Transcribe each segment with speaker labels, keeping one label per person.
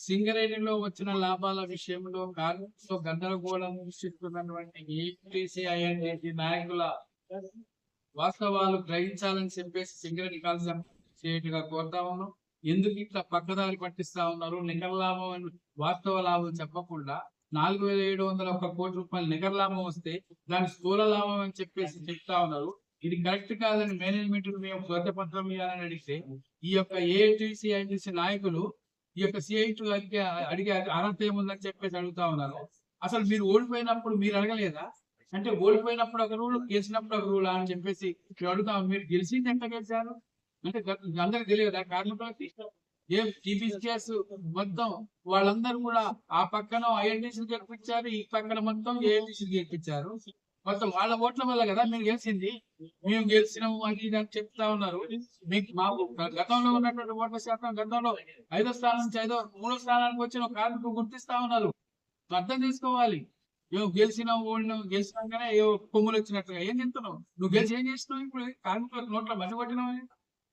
Speaker 1: సింగరేణిలో వచ్చిన లాభాల విషయంలో కార్మికులు గందరగోళం సృష్టిస్తున్నటువంటి అనేది నాయకుల వాస్తవాలు గ్రహించాలని చెప్పేసి సింగరేణి కాల్సిన చేయటగా కోరుతా ఉన్నాం. ఎందుకు ఇట్లా పక్కదారి పట్టిస్తా ఉన్నారు? నికర లాభం అని వాస్తవ లాభం చెప్పకుండా నాలుగు వేల ఏడు వందల ఒక్క కోటి రూపాయలు నికర లాభం వస్తే దాని స్థూల లాభం అని చెప్పేసి చెప్తా ఉన్నారు. ఇది కరెక్ట్ కాదని మేనేజ్మెంట్ మేము పత్రం ఇవ్వాలని అడిగితే ఈ యొక్క ఏటీసీ ఐటీసీ నాయకులు ఈ యొక్క సిఐటి అడిగే అడిగే అర్హత ఏముందని చెప్పేసి అడుగుతా ఉన్నారు. అసలు మీరు ఓడిపోయినప్పుడు మీరు అడగలేదా? అంటే ఓడిపోయినప్పుడు ఒక రూల్ గెలిచినప్పుడు ఒక రూల్ అని చెప్పేసి అడుగుతా అడుగుతాం మీరు గెలిచింది ఎంత గెలిచారు? అంటే అందరికి తెలియదా కార్మికులకి ఏ టీపీసీ మొత్తం వాళ్ళందరూ కూడా ఆ పక్కన ఐఎన్టీసీ గెలిపించారు ఈ పక్కన మొత్తం ఏఐటీసీ గెలిపించారు. మొత్తం వాళ్ళ ఓట్ల వల్ల కదా మీరు గెలిచింది. మేము గెలిచినాము అది ఇది అని చెప్తా ఉన్నారు. మీకు మాకు గతంలో ఉన్నటువంటి ఓట్ల శాతం గతంలో ఐదో స్థానం నుంచి ఐదో మూడో స్థానానికి వచ్చిన ఒక కార్మికులు గుర్తిస్తా ఉన్నారు. అర్థం చేసుకోవాలి. మేము గెలిచినాం ఓడినాం గెలిచినాకనే ఏవో కొమ్ములు వచ్చినట్టుగా. ఏం చెప్తున్నావు? నువ్వు గెలిచి ఏం చేస్తున్నావు ఇప్పుడు? కార్మికులకు నోట్ల మధ్య కొట్టినావు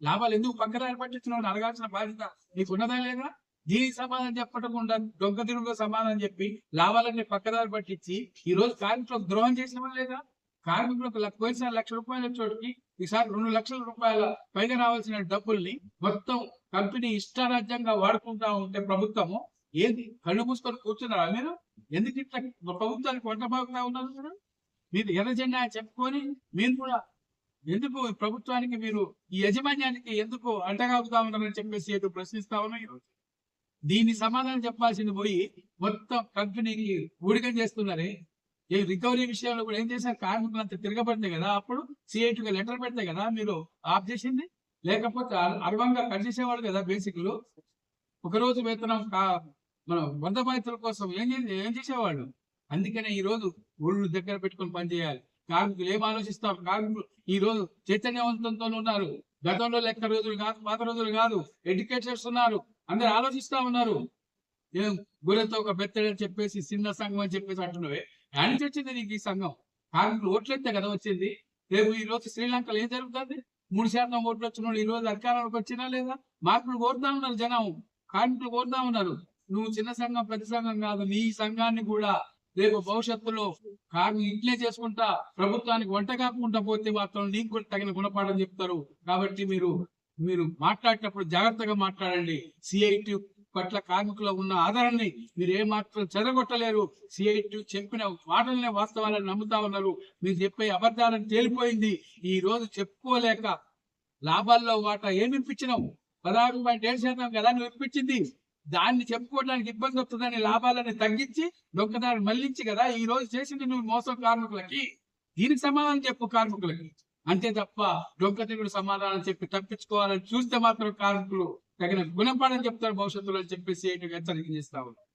Speaker 1: లాభాలు ఎందుకు పక్కదారి పట్టించినావు అడగాల్సిన బాధ్యత నీకున్నదా లేదా? దీనికి సమాధానం చెప్పకుండా దొంగ తిరుగులో సమాధానం చెప్పి లాభాలన్నీ పక్కదారి పట్టించి ఈ రోజు కార్మికులకు ద్రోహం చేసిన లేదా? కార్మికులకు పోయినసారి లక్ష రూపాయల చోటుకి ఈసారి రెండు లక్షల రూపాయల పైగా రావాల్సిన డబ్బుల్ని మొత్తం కంపెనీ ఇష్టారాజ్యంగా వాడుకుంటా ఉంటే ప్రభుత్వము ఏంది? కళ్ళు మూసుకొని కూర్చున్నారా మీరు? ఎందుకు ఇట్లా ప్రభుత్వానికి వంట బాగుతా ఉన్నారు మీరు? మీరు ఎర్ర జెండా అని చెప్పుకొని మీరు కూడా ఎందుకు ప్రభుత్వానికి మీరు ఈ యాజమాన్యానికి ఎందుకు అంటగాగుతా ఉన్నారని చెప్పేసి ఏదో ప్రశ్నిస్తా ఉన్నా ఈరోజు. దీని సమాధానం చెప్పాల్సింది పోయి మొత్తం కంపెనీకి ఊడికం చేస్తున్నారే. ఏ రికవరీ విషయంలో కూడా ఏం చేశారు? కార్మికులు అంతా తిరగబడితే కదా అప్పుడు సిఐటిగా లెటర్ పెడితే కదా మీరు ఆఫ్ చేసింది? లేకపోతే అర్వంగా కట్ చేసేవాళ్ళు కదా బేసిక్లు. ఒక రోజు వేతనం కా- మన వంద బాధితుల కోసం ఏం చే- ఏం చేసేవాళ్ళు? అందుకనే ఈ రోజు ఊళ్ళు దగ్గర పెట్టుకొని పనిచేయాలి కార్మికులు ఏం ఆలోచిస్తారు కార్మికులు ఈ రోజు చైతన్యవంతంతో ఉన్నారు. గతంలో లెక్క రోజులు కాదు పాత రోజులు కాదు. ఎడ్యుకేటర్స్ ఉన్నారు. అందరు ఆలోచిస్తా ఉన్నారు. ఏం గురెతో ఒక బెత్తడని చెప్పేసి చిన్న సంఘం అని చెప్పేసి అంటున్నవే? అని వచ్చింది నీకు ఈ సంఘం. కార్మికులు ఓట్లయితే కదా వచ్చింది. రేపు ఈ రోజు శ్రీలంకలో ఏం జరుగుతుంది? మూడు శాతం ఓట్లు వచ్చిన వాళ్ళు ఈ రోజు అధికారంలోకి వచ్చినా లేదా? మార్పులు కోరుతా ఉన్నారు జనం. కార్మికులు కోరుతా ఉన్నారు. నువ్వు చిన్న సంఘం పెద్ద సంఘం కాదు. నీ సంఘాన్ని కూడా రేపు భవిష్యత్తులో కార్మికులు ఇట్లే చేసుకుంటా ప్రభుత్వానికి వంట కాకుండా పోతే మాత్రం నీకు కూడా తగిన గుణపాఠం చెప్తారు. కాబట్టి మీరు మీరు మాట్లాడేటప్పుడు జాగ్రత్తగా మాట్లాడండి. సిఐటి పట్ల కార్మికుల ఉన్న ఆధారాన్ని మీరు ఏ మాత్రం చెదగొట్టలేరు సిఐటి చెప్పిన మాటలనే వాస్తవాలను నమ్ముతా ఉన్నారు. మీరు చెప్పే అబద్ధాలను తేలిపోయింది. ఈ రోజు చెప్పుకోలేక లాభాల్లో వాటా ఏమి ఇప్పించినావు పదహారు పాయింట్ ఏడు శాతం కదా నువ్వు ఇప్పించింది దాన్ని చెప్పుకోవడానికి ఇబ్బంది వస్తుందని లాభాలను తగ్గించి దొంగదారిని మళ్ళించి కదా ఈ రోజు చేసింది నువ్వు మోసం కార్మికులకి. దీనికి సమాధానం చెప్పు కార్మికులకి. అంతే తప్ప దొంగతిరుగుడు సమాధానం చెప్పి తప్పించుకోవాలని చూస్తే మాత్రం కార్మికులు తగిన గుణపాఠం చెప్తారు భవిష్యత్తులో అని చెప్పేసి హెచ్చరిక చేస్తా ఉన్నారు.